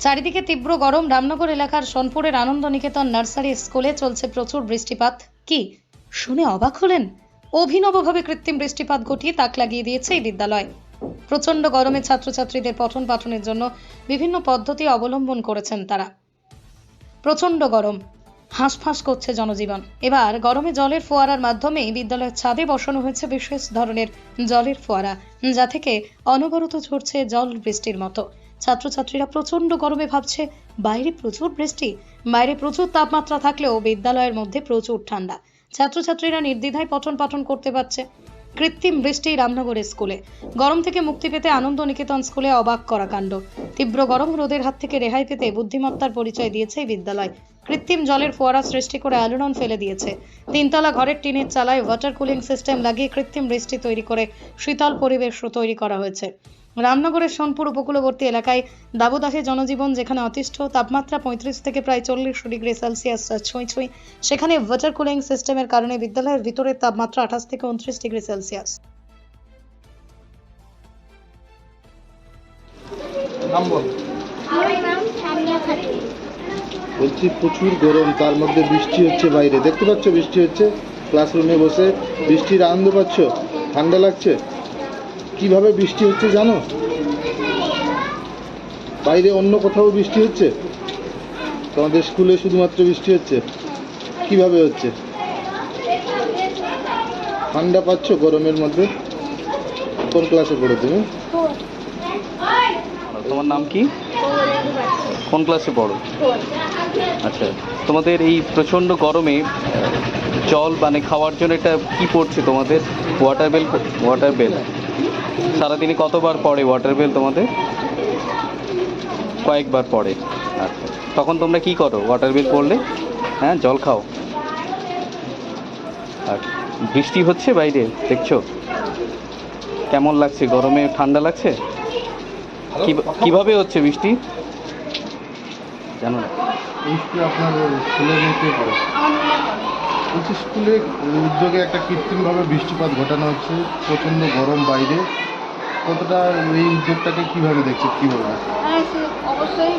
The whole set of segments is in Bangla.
চারিদিকে তীব্র গরম। রামনগর এলাকার সোনপুরের আনন্দ নিকেতন নার্সারি স্কুলে চলছে প্রচুর বৃষ্টিপাত। কি? শুনে অবাক হলেন? অভিনবভাবে কৃত্রিম বৃষ্টিপাত ঘটিয়ে তাক লাগিয়ে দিয়েছে এই বিদ্যালয়। প্রচণ্ড গরমে ছাত্রছাত্রীদের পঠন পাঠনের জন্য বিভিন্ন পদ্ধতি অবলম্বন করেছেন তারা। প্রচণ্ড গরম। হাঁসফাঁস করছে জনজীবন। এবার গরমে জলের ফোয়ারার মাধ্যমে বিদ্যালয়ের ছাদে বসানো হয়েছে বিশেষ ধরনের জলের ফোয়ারা, যা থেকে অনবরত ঝরছে জল বৃষ্টির মতো। ছাত্রছাত্রীরা প্রচণ্ড গরমে ভাবছে, বাইরে প্রচুর বৃষ্টি, বাইরে প্রচুর তাপমাত্রা থাকলেও বিদ্যালয়ের মধ্যে প্রচুর ঠান্ডা। ছাত্রছাত্রীরা নির্দ্বিধায় পঠন পাঠন করতে পারছে। কৃত্রিম বৃষ্টি রামনগরের স্কুলে। গরম থেকে মুক্তি পেতে আনন্দ নিকেতন স্কুলে অবাক করা কাণ্ড। তীব্র গরম রোদের হাত থেকে রেহাই পেতে বুদ্ধিমত্তার পরিচয় দিয়েছে বিদ্যালয়। কৃত্রিম জলের ফোয়ারা সৃষ্টি করে আলোড়ন ফেলে দিয়েছে। তিনতলা ঘরের টিনের চালায় ওয়াটার কুলিং সিস্টেম লাগিয়ে কৃত্রিম বৃষ্টি তৈরি করে শীতল পরিবেশও তৈরি করা হয়েছে। রামনগরের সোনপুর উপকূলবর্তী এলাকায় দাবদাহে জনজীবন যেখানে অতিষ্ঠ তাপমাত্রা পঁয়ত্রিশ থেকে প্রায় চল্লিশ ডিগ্রি সেলসিয়াস ছুঁই ছুঁই। সেখানে ওয়াটার কুলিং সিস্টেমের কারণে বিদ্যালয়ের ভিতরের তাপমাত্রা আঠাশ থেকে উনত্রিশ ডিগ্রি সেলসিয়াস। বলছি প্রচুর গরম তার মধ্যে বৃষ্টি হচ্ছে বাইরে। দেখতে পাচ্ছ বৃষ্টি হচ্ছে ক্লাসরুমে বসে। বৃষ্টির আনন্দ পাচ্ছ? ঠান্ডা লাগছে? কীভাবে বৃষ্টি হচ্ছে জানো? বাইরে অন্য কোথাও বৃষ্টি হচ্ছে? তোমাদের স্কুলে শুধুমাত্র বৃষ্টি হচ্ছে? কীভাবে হচ্ছে? ঠান্ডা পাচ্ছ গরমের মধ্যে? কোন ক্লাসে পড়ো তুমি? তোমার নাম কি? কোন ক্লাসে পড়ো? আচ্ছা তোমাদের এই প্রচণ্ড গরমে জল মানে খাওয়ার জন্য এটা কি পড়ছে তোমাদের? ওয়াটার বেল ওয়াটার বেল সারাদিনে কতবার পড়ে ওয়াটার বেল তোমাদের? কয়েকবার পড়ে। আচ্ছা। তখন তোমরা কি করো? ওয়াটার বিল পড়লে? হ্যাঁ জল খাও। আর বৃষ্টি হচ্ছে বাইরে দেখছ? কেমন লাগছে? গরমে ঠান্ডা লাগছে? কীভাবে হচ্ছে বৃষ্টি? জানো না। স্কুলে আপনার স্কুলের মধ্যে পড়ে বলছি স্কুলে উদ্যোগে একটা কৃত্রিমভাবে বৃষ্টিপাত ঘটানো হচ্ছে। প্রচণ্ড গরম বাইরে। কতটা এই উদ্যোগটাকে কীভাবে দেখছে? কি বলবেন হ্যাঁ সে অবশ্যই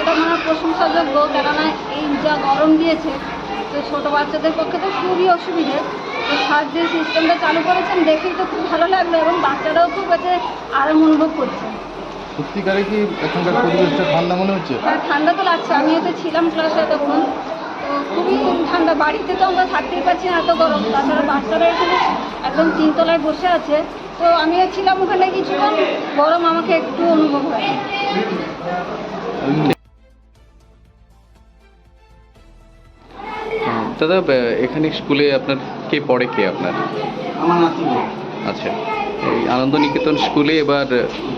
এটা মানে প্রশংসাযোগ্য কেননা এই যা গরম দিয়েছে তো ছোটো বাচ্চাদের পক্ষে তো খুবই অসুবিধে। তো স্যার যে সিস্টেমটা চালু করেছেন দেখেই তো খুব ভালো লাগল এবং বাচ্চারাও খুব এতে আরাম অনুভব করছে। সত্যিকারে কি এখানকার পরিবেশটা ঠান্ডা মনে হচ্ছে? হ্যাঁ ঠান্ডা তো লাগছে আমি এতে ছিলাম ক্লাসে তখন তো খুবই ঠান্ডা। বাড়িতে তো আমরা থাকতেই পারছি না এত গরম। তাছাড়া বাচ্চারা এখানে একদম তিনতলায় বসে আছে। তো আমিও ছিলাম ওখানে কিছুক্ষণ গরম আমাকে একটু অনুভব হয়। দাদা এখানে স্কুলে আপনার কে পড়ে কে আপনার? আমার নাতি আচ্ছা এই আনন্দ নিকেতন স্কুলে এবার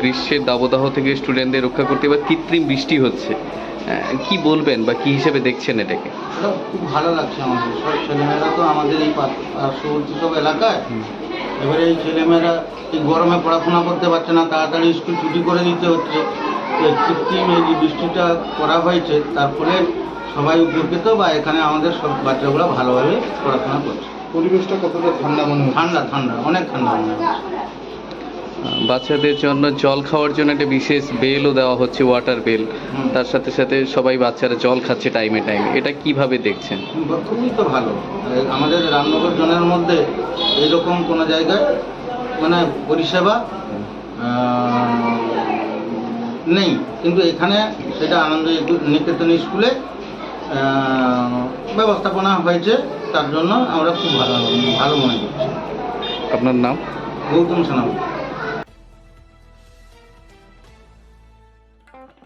গ্রীষ্মের দাবদাহ থেকে স্টুডেন্টদের রক্ষা করতে এবার কৃত্রিম বৃষ্টি হচ্ছে। কি বলবেন বা কি হিসেবে দেখছেন এটাকে? এটা খুব ভালো লাগছে আমাদের। সব ছেলেমেয়েরা তো আমাদের এই পার্শ্ববর্তী সব এলাকায় এবারে এই ছেলেমেয়েরা এই গরমে পড়াশোনা করতে পারছে না তাড়াতাড়ি স্কুল ছুটি করে দিতে হচ্ছে। কৃত্রিম এই যে বৃষ্টিটা করা হয়েছে তার ফলে সবাই উপকৃত বা এখানে আমাদের সব বাচ্চাগুলো ভালোভাবে পড়াশোনা করছে। পরিবেশটা কতটা ঠান্ডা মনে হচ্ছে? ঠান্ডা ঠান্ডা অনেক ঠান্ডা মনে হচ্ছে। বাচ্চাদের জন্য জল খাওয়ার জন্য একটা বিশেষ বেলও দেওয়া হচ্ছে ওয়াটার বেল তার সাথে সাথে সবাই বাচ্চারা জল খাচ্ছে টাইমে টাইমে এটা কীভাবে দেখছেন? খুবই তো ভালো। আমাদের রামনগর জনের মধ্যে এইরকম কোনো জায়গায় মানে পরিষেবা নেই। কিন্তু এখানে সেটা আনন্দ নিকেতন স্কুলে ব্যবস্থাপনা হয়েছে। তার জন্য আমরা খুব ভালো ভালো মনে করছি। আপনার নাম? গৌতম সানাম